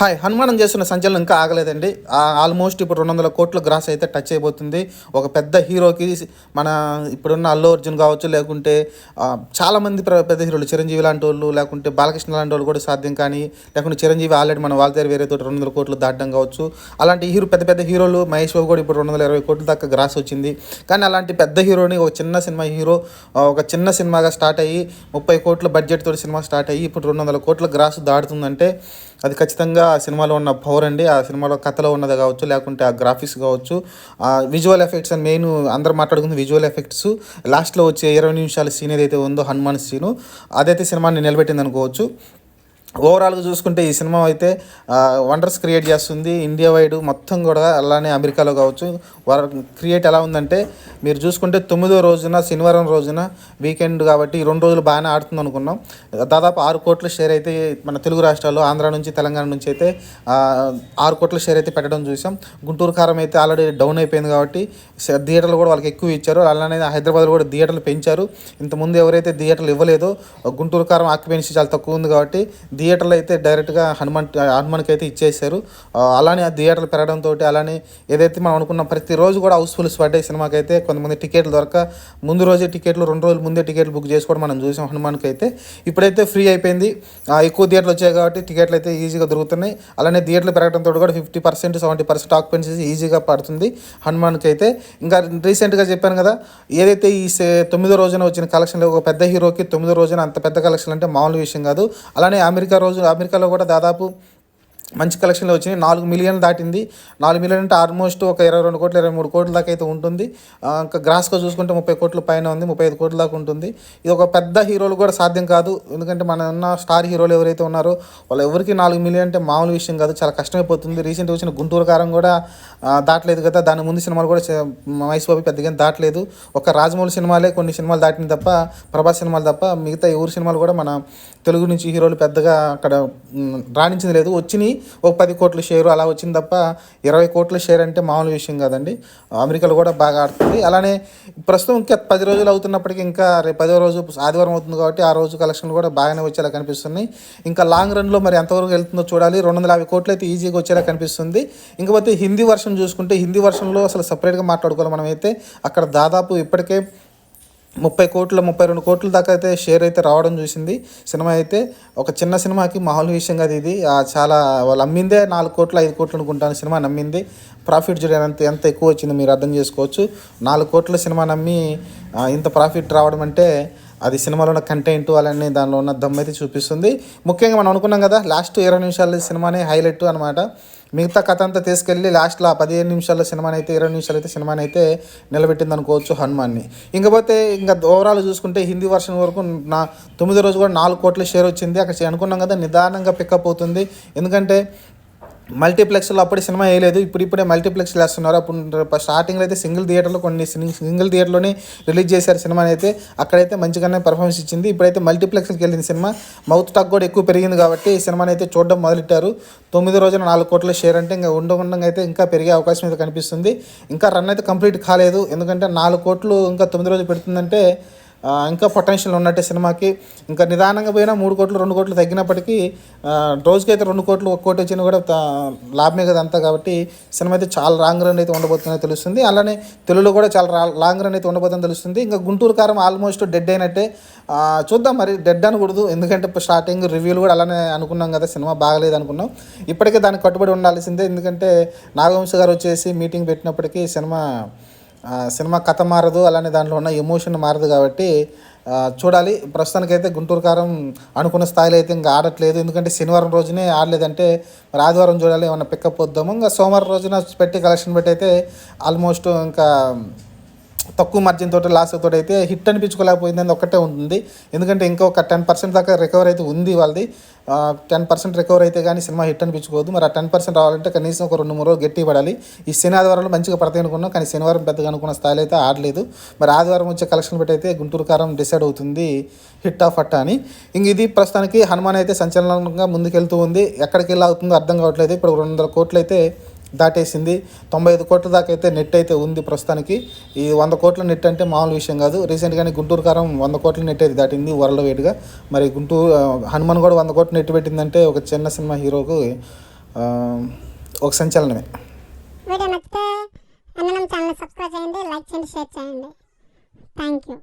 Hi హనుమానం చేస్తున్న సంచలనం ఇంకా ఆగలేదండి. ఆల్మోస్ట్ ఇప్పుడు రెండు వందల కోట్ల గ్రాస్ అయితే టచ్ అయిపోతుంది ఒక పెద్ద హీరోకి మన ఇప్పుడున్న అల్లు అర్జున్ కావచ్చు లేకుంటే చాలామంది ప్ర- పెద్ద హీరోలు చిరంజీవి లాంటి వాళ్ళు లేకుంటే బాలకృష్ణ లాంటి వాళ్ళు కూడా సాధ్యం కానీ లేకుంటే చిరంజీవి ఆల్రెడీ మన వాళ్ళ దగ్గర వేరే తోటి రెండు వందల కోట్లు దాటడం కావచ్చు. అలాంటి హీరో పెద్ద పెద్ద హీరోలు మహేష్ బాబు కూడా ఇప్పుడు రెండు వందల ఇరవై కోట్ల దాకా గ్రాస్ వచ్చింది. కానీ అలాంటి పెద్ద హీరోని ఒక చిన్న సినిమా హీరో ఒక చిన్న సినిమాగా స్టార్ట్ అయ్యి ముప్పై కోట్ల బడ్జెట్ తోటి సినిమా స్టార్ట్ అయ్యి ఇప్పుడు రెండు వందల కోట్ల గ్రాస్ దాటుతుందంటే అది ఖచ్చితంగా ఆ సినిమాలో ఉన్న పవర్ అండి. ఆ సినిమాలో కథలో ఉన్నది కావచ్చు లేకుంటే ఆ గ్రాఫిక్స్ కావచ్చు ఆ విజువల్ ఎఫెక్ట్స్ అని మెయిన్ అందరూ మాట్లాడుకుంది విజువల్ ఎఫెక్ట్స్ లాస్ట్లో వచ్చే ఇరవై నిమిషాల సీన్ ఏదైతే ఉందో హనుమాన్ సీను అదైతే సినిమాని నిలబెట్టింది అనుకోవచ్చు ఓవరాల్గా చూసుకుంటే ఈ సినిమా అయితే వండర్స్ క్రియేట్ చేస్తుంది. ఇండియా వైడ్ మొత్తం కూడా అలానే అమెరికాలో కావచ్చు. వారు క్రియేట్ ఎలా ఉందంటే మీరు చూసుకుంటే తొమ్మిదో రోజున శనివారం రోజున వీకెండ్ కాబట్టి రెండు రోజులు బాగానే ఆడుతుంది అనుకున్నాం. దాదాపు ఆరు కోట్ల షేర్ అయితే మన తెలుగు రాష్ట్రాల్లో ఆంధ్ర నుంచి తెలంగాణ నుంచి అయితే ఆరు కోట్ల షేర్ అయితే పెట్టడం చూసాం. గుంటూరు కారం అయితే ఆల్రెడీ డౌన్ అయిపోయింది కాబట్టి థియేటర్లు కూడా వాళ్ళకి ఎక్కువ ఇచ్చారు. అలానే హైదరాబాద్లో కూడా థియేటర్లు పెంచారు. ఇంతకుముందు ఎవరైతే థియేటర్లు ఇవ్వలేదో గుంటూరు కారం ఆక్యుపెన్సీ చాలా తక్కువ ఉంది కాబట్టి థియేటర్లు అయితే డైరెక్ట్గా హనుమాన్ హనుమాన్కి అయితే ఇచ్చేసారు అలానే ఆ థియేటర్లు పెరగడంతో అలానే ఏదైతే మనం అనుకున్న ప్రతిరోజు కూడా హౌస్ఫుల్స్ పడ్డాయి సినిమాకి అయితే కొంతమంది టికెట్లు దొరక ముందు రోజే టికెట్లు రెండు రోజులు ముందే టికెట్లు బుక్ చేసుకోవడం మనం చూసాం హనుమాన్కి అయితే ఇప్పుడైతే ఫ్రీ అయిపోయింది. ఎక్కువ థియేటర్లు వచ్చాయి కాబట్టి టికెట్లు అయితే ఈజీగా దొరుకుతున్నాయి. అలానే థియేటర్లు పెరగడంతో కూడా fifty percent seventy percent occupancy ఈజీగా పడుతుంది హనుమాన్కి అయితే ఇంకా రీసెంట్గా చెప్పాను కదా ఏదైతే ఈ తొమ్మిదో రోజున వచ్చిన కలెక్షన్లో ఒక పెద్ద హీరోకి తొమ్మిదో రోజున అంత పెద్ద కలెక్షన్ అంటే మామూలు విషయం కాదు. అలానే అమెరికా రోజు అమెరికాలో కూడా దాదాపు మంచి కలెక్షన్లో వచ్చినాయి. నాలుగు మిలియన్లు దాటింది. నాలుగు మిలియన్ అంటే ఆల్మోస్ట్ ఒక ఇరవై రెండు కోట్లు ఇరవై మూడు కోట్ల దాకా అయితే ఉంటుంది. ఇంకా గ్రాస్గా చూసుకుంటే ముప్పై కోట్ల పైన ఉంది ముప్పై ఐదు కోట్ల దాకా ఉంటుంది. ఇది ఒక పెద్ద హీరోలు కూడా సాధ్యం కాదు. ఎందుకంటే మన ఉన్న స్టార్ హీరోలు ఎవరైతే ఉన్నారో వాళ్ళు ఎవరికి నాలుగు మిలియన్ అంటే మామూలు విషయం కాదు. చాలా కష్టమైపోతుంది. రీసెంట్గా వచ్చిన గుంటూరు కారం కూడా దాటలేదు కదా. దాని ముందు సినిమాలు కూడా మహేష్ బాబు పెద్దగా దాటలేదు. ఒక రాజమౌళి సినిమాలే కొన్ని సినిమాలు దాటింది తప్ప ప్రభాస్ సినిమాలు తప్ప మిగతా ఎవరి సినిమాలు కూడా మన తెలుగు నుంచి హీరోలు పెద్దగా అక్కడ రాణించింది లేదు. వచ్చినాయి. ఒక పది కోట్ల షేరు అలా వచ్చింది తప్ప ఇరవై కోట్ల షేర్ అంటే మామూలు విషయం కాదండి. అమెరికాలో కూడా బాగా ఆడుతుంది. అలానే ప్రస్తుతం ఇంకా పది రోజులు అవుతున్నప్పటికీ ఇంకా రేపు పదో రోజు ఆదివారం అవుతుంది కాబట్టి ఆ రోజు కలెక్షన్లు కూడా బాగానే వచ్చేలా కనిపిస్తున్నాయి. ఇంకా లాంగ్ రన్లో మరి ఎంతవరకు వెళ్తుందో చూడాలి. రెండు వందల యాభై కోట్లు అయితే ఈజీగా వచ్చేలా కనిపిస్తుంది. ఇంకపోతే హిందీ వర్షన్ చూసుకుంటే హిందీ వర్షన్లో అసలు సపరేట్గా మాట్లాడుకోవాలి మనమైతే. అక్కడ దాదాపు ఇప్పటికే ముప్పై కోట్ల ముప్పై రెండు కోట్ల దాకా అయితే షేర్ అయితే రావడం చూసింది. సినిమా అయితే ఒక చిన్న సినిమాకి మామూలు విషయంగా అది ఇది చాలా వాళ్ళు అమ్మిందే నాలుగు కోట్లు ఐదు కోట్లు అనుకుంటాను సినిమా నమ్మింది. ప్రాఫిట్ చూడండి ఎంత ఎంత ఎక్కువ వచ్చిందో మీరు అర్థం చేసుకోవచ్చు. నాలుగు కోట్ల సినిమా నమ్మి ఇంత ప్రాఫిట్ రావడం అంటే అది సినిమాలో ఉన్న కంటెంట్ అలానే దానిలో ఉన్న దమ్ అయితే చూపిస్తుంది. ముఖ్యంగా మనం అనుకున్నాం కదా లాస్ట్ ఇరవై నిమిషాల సినిమానే హైలైట్ అనమాట మిగతా కథ అంతా తీసుకెళ్ళి లాస్ట్లో పదిహేను నిమిషాల సినిమాని అయితే ఇరవై నిమిషాలు అయితే సినిమాని అయితే నిలబెట్టింది అనుకోవచ్చు హనుమాన్ని. ఇంకపోతే ఇంకా ఓవరాల్ చూసుకుంటే హిందీ వర్షన్ వరకు నా తొమ్మిదో రోజు కూడా నాలుగు కోట్ల షేర్ వచ్చింది. అక్కడ అనుకున్నాం కదా నిదానంగా పికప్ అవుతుంది. ఎందుకంటే మల్టీప్లెక్స్లో అప్పుడు సినిమా వేయలేదు. ఇప్పుడు ఇప్పుడే మల్టీప్లెక్స్ వేస్తున్నారు అప్పుడు స్టార్టింగ్లో అయితే సింగిల్ థియేటర్లో కొన్ని సిని- సింగిల్ థియేటర్లోనే రిలీజ్ చేశారు సినిమాని అయితే. అక్కడైతే మంచిగానే పర్ఫార్మెన్స్ ఇచ్చింది. ఇప్పుడైతే మల్టీప్లెక్స్కి వెళ్ళింది సినిమా మౌత్ టాక్ కూడా ఎక్కువ పెరిగింది కాబట్టి ఈ సినిమాని అయితే చూడడం మొదలెట్టారు. తొమ్మిది రోజున నాలుగు కోట్ల షేర్ అంటే ఇంకా ఉండకుండా అయితే ఇంకా పెరిగే అవకాశం అయితే కనిపిస్తుంది. ఇంకా రన్ అయితే కంప్లీట్ కాలేదు. ఎందుకంటే నాలుగు కోట్లు ఇంకా తొమ్మిది రోజులు పెడుతుందంటే ఇంకా పొటెన్షియల్ ఉన్నట్టే సినిమాకి. ఇంకా నిదానంగా పోయినా మూడు కోట్లు రెండు కోట్లు తగ్గినప్పటికీ రోజుకైతే రెండు కోట్లు ఒక కోటి వచ్చినా కూడా లాభమే కదా అంతా కాబట్టి సినిమా అయితే చాలా లాంగ్ రన్ అయితే ఉండబోతుందని తెలుస్తుంది. అలానే తెలుగులో కూడా చాలా రా- లాంగ్ రన్ అయితే ఉండబోతుందని తెలుస్తుంది. ఇంకా గుంటూరు కారం ఆల్మోస్ట్ డెడ్ అయినట్టే. చూద్దాం మరి డెడ్ అనకూడదు. ఎందుకంటే స్టార్టింగ్ రివ్యూలు కూడా అలానే అనుకున్నాం కదా సినిమా బాగలేదు అనుకున్నాం. ఇప్పటికే దానికి కట్టుబడి ఉండాల్సిందే. ఎందుకంటే నాగవంశ గారు వచ్చేసి మీటింగ్ పెట్టినప్పటికీ సినిమా సినిమా కథ మారదు అలానే దాంట్లో ఉన్న ఎమోషన్ మారదు కాబట్టి చూడాలి. ప్రస్తుతానికైతే గుంటూరు కారం అనుకున్న స్థాయిలో అయితే ఇంకా ఆడట్లేదు. ఎందుకంటే శనివారం రోజునే ఆడలేదంటే మరి ఆదివారం చూడాలి ఏమైనా పికప్ వద్దాము? ఇంకా సోమవారం రోజున పెట్టి కలెక్షన్ పెట్టి అయితే ఆల్మోస్ట్ ఇంకా తక్కువ మార్జిన్ తోటి లాస్ తోటి అయితే హిట్ అనిపించుకోలేకపోయింది ఒక్కటే ఉంటుంది ఎందుకంటే ఇంకొక టెన్ పర్సెంట్ దాకా రికవర్ అయితే ఉంది వాళ్ళది. టెన్ పర్సెంట్ రికవర్ అయితే కానీ సినిమా హిట్ అనిపించుకోవద్దు. మరి ఆ టెన్ పర్సెంట్ రావాలంటే కనీసం ఒక రెండు మూడు రోజులు గట్టి పడాలి. ఈ శని ఆదివారంలో మంచిగా పడతాయి అనుకున్నాం కానీ శనివారం పెద్దగా అనుకున్న స్థాయిలో అయితే ఆడలేదు. మరి ఆదివారం వచ్చే కలెక్షన్ బట్టి అయితే గుంటూరు కారం డిసైడ్ అవుతుంది హిట్ ఆఫ్ అట్ట అని. ఇంక ఇది ప్రస్తుతానికి హనుమాన్ అయితే సంచలనంగా ముందుకెళ్తూ ఉంది. ఎక్కడికి వెళ్ళి అవుతుందో అర్థం కావట్లేదు. ఇప్పుడు రెండు వందల కోట్లు అయితే దాటేసింది. తొంభై ఐదు కోట్ల దాకా అయితే నెట్ అయితే ఉంది ప్రస్తుతానికి. ఈ వంద కోట్ల నెట్ అంటే మామూలు విషయం కాదు. రీసెంట్గానే గుంటూరు కారం వంద కోట్ల నెట్ అయితే దాటింది వరల్డ్ వైడ్గా. మరి గుంటూరు హనుమాన్ కూడా వంద కోట్ల నెట్ పెట్టిందంటే ఒక చిన్న సినిమా హీరోకు ఒక సంచలనమే. వీడియో నచ్చితే అన్నం ఛానల్ సబ్స్క్రైబ్ చేయండి లైక్ చేయండి షేర్ చేయండి. Thank you.